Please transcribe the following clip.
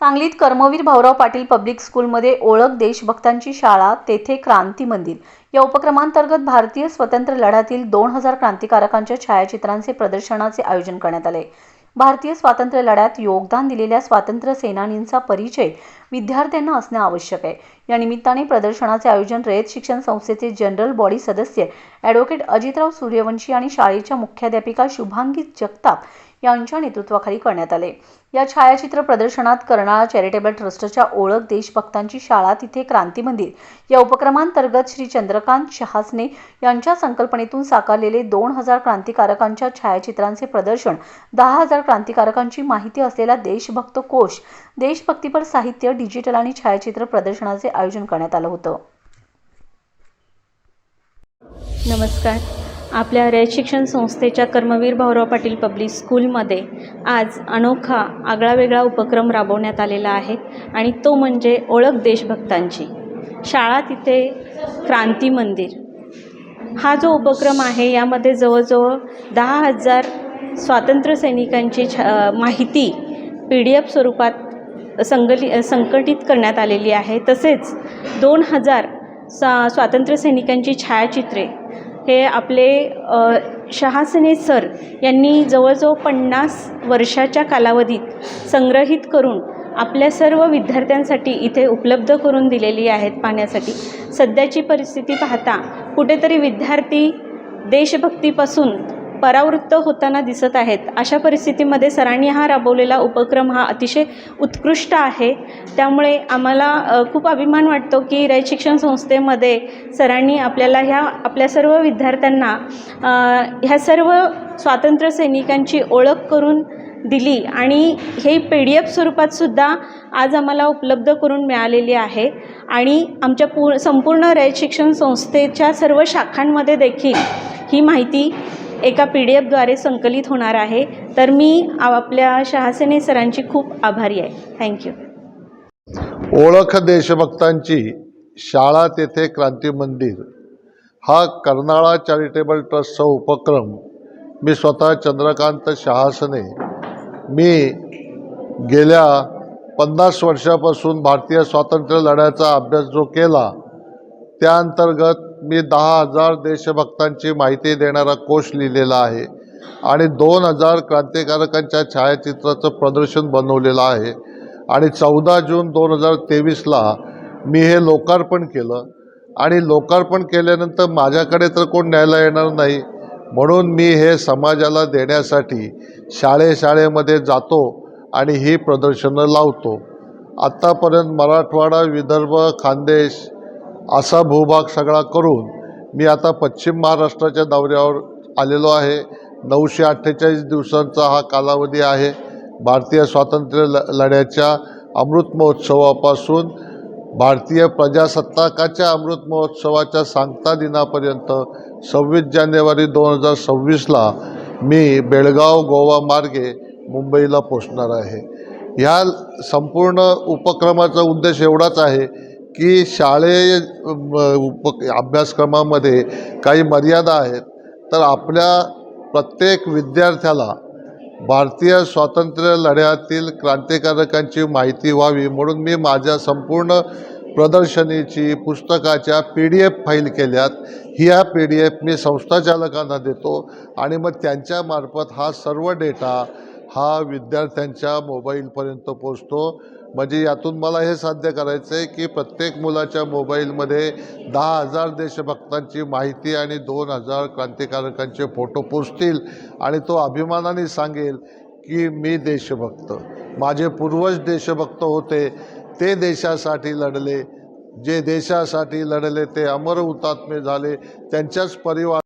सांगलीत कर्मवीर भाऊराव पाटील पब्लिक स्कूलमध्ये ओळख देशभक्तांची शाळा तेथे क्रांती मंदिर. या उपक्रमांतर्गत भारतीय स्वतंत्र लढ्यातील दोन हजार क्रांतिकारकांच्या छायाचित्रांचे प्रदर्शनाचे आयोजन करण्यात आले. भारतीय स्वातंत्र्य लढ्यात योगदान दिलेल्या स्वातंत्र्य सेनानींचा परिचय विद्यार्थ्यांना असणे आवश्यक आहे. या निमित्ताने प्रदर्शनाचे आयोजन रयत शिक्षण संस्थेचे जनरल बॉडी सदस्य ॲडव्होकेट अजितराव सूर्यवंशी आणि शाळेच्या मुख्याध्यापिका शुभांगी जगताप यांच्या नेतृत्वाखाली करण्यात आले. या छायाचित्र प्रदर्शनात कर्नाळा चॅरिटेबल ट्रस्टच्या ओळख देशभक्तांची शाळा तिथे क्रांती मंदिर या उपक्रमांतर्गत श्री चंद्रकांत शहासने यांच्या संकल्पनेतून साकारलेले दोन हजार क्रांतिकारकांच्या छायाचित्रांचे प्रदर्शन दहा हजार क्रांतिकारकांची माहिती असलेला देशभक्त कोश देशभक्तीपर साहित्य डिजिटल आणि छायाचित्र प्रदर्शनाचे आयोजन करण्यात आलं होतं. नमस्कार. आपल्या रयत शिक्षण संस्थेच्या कर्मवीर भाऊराव पाटील पब्लिक स्कूलमध्ये आज अनोखा आगळावेगळा उपक्रम राबवण्यात आलेला आहे आणि तो म्हणजे ओळख देशभक्तांची. शाळा तिथे क्रांती मंदिर. हा जो उपक्रम आहे यामध्ये जवळजवळ दहा हजार स्वातंत्र्य सैनिकांची छ माहिती पी डी एफ स्वरूपात संगली संकटित करण्यात आलेली आहे. तसेच दोन हजार सा स्वातंत्र्य सैनिकांची छायाचित्रे हे आपले शहासने सर यांनी जवळजवळ पन्नास वर्षाच्या कालावधीत संग्रहित करून आपल्या सर्व विद्यार्थ्यांसाठी इथे उपलब्ध करून दिलेली आहेत पाहण्यासाठी. सध्याची परिस्थिती पाहता कुठेतरी विद्यार्थी देशभक्तीपासून परावृत्त होताना दिसत आहेत. अशा परिस्थितीमध्ये सरांनी हा राबवलेला उपक्रम हा अतिशय उत्कृष्ट आहे. त्यामुळे आम्हाला खूप अभिमान वाटतो की रयत शिक्षण संस्थेमध्ये सरांनी आपल्याला ह्या आपल्या सर्व विद्यार्थ्यांना ह्या सर्व स्वातंत्र्य सैनिकांची ओळख करून दिली आणि हे पी डी एफ स्वरूपातसुद्धा आज आम्हाला उपलब्ध करून मिळालेली आहे. आणि आमच्या पू संपूर्ण रयत शिक्षण संस्थेच्या सर्व शाखांमध्ये देखील ही माहिती एका पी डी एफद्वारे संकलित होणार आहे. तर मी आपल्या शहासेने सरांची खूप आभारी आहे. थँक्यू ओळख देशभक्तांची शाळा तेथे क्रांती मंदिर. हा कर्नाळा चॅरिटेबल ट्रस्टचा उपक्रम मी स्वतः चंद्रकांत शहासने मी गेल्या पन्नास वर्षापासून भारतीय स्वातंत्र्य लढ्याचा अभ्यास जो केला त्या अंतर्गत मी दहा हजार देशभक्तांची माहिती देणारा कोश लिहिलेला आहे आणि दोन हजार क्रांतिकारकांच्या छायाचित्राचं प्रदर्शन बनवलेलं आहे. आणि चौदा जून दोन हजार तेवीसला मी हे लोकार्पण केलं. आणि लोकार्पण केल्यानंतर माझ्याकडे तर कोण न्यायला येणार नाही म्हणून मी हे समाजाला देण्यासाठी शाळेशाळेमध्ये जातो आणि ही प्रदर्शनं लावतो. आत्तापर्यंत मराठवाडा विदर्भ खानदेश असा भूभाग सगळा करून मी आता पश्चिम महाराष्ट्राच्या दौऱ्यावर आलेलो आहे. नऊशे अठ्ठेचाळीस दिवसांचा हा कालावधी आहे. भारतीय स्वातंत्र्य ल लढ्याच्या अमृत महोत्सवापासून भारतीय प्रजासत्ताकाच्या अमृत महोत्सवाच्या सांगता दिनापर्यंत सव्वीस जानेवारी दोन हजार सव्वीसला मी बेळगाव गोवा मार्गे मुंबईला पोचणार आहे. ह्या संपूर्ण उपक्रमाचा उद्देश एवढाच आहे की शालेय उप अभ्यासक्रमामध्ये काही मर्यादा आहेत तर आपल्या प्रत्येक विद्यार्थ्याला भारतीय स्वातंत्र्य लढ्यातील क्रांतिकारकांची माहिती व्हावी म्हणून मी माझ्या संपूर्ण प्रदर्शनीची पुस्तकाच्या पी डी एफ फाईल केल्यात. ह्या पी डी एफ मी संस्थाचालकांना देतो आणि मग त्यांच्यामार्फत हा सर्व डेटा हा विद्यार्थ्यांच्या मोबाईलपर्यंत पोचतो म्हणजे यातून मला हे साध्य करायचं आहे की प्रत्येक मुलाच्या मोबाईलमध्ये दहा हजार देशभक्तांची माहिती आणि दोन हजार क्रांतिकारकांचे फोटो पोचतील आणि तो अभिमानाने सांगेल की मी देशभक्त. माझे पूर्वज देशभक्त होते. ते देशासाठी लढले. जे देशासाठी लढले ते अमर हुतात्मे झाले. त्यांच्याच परिवार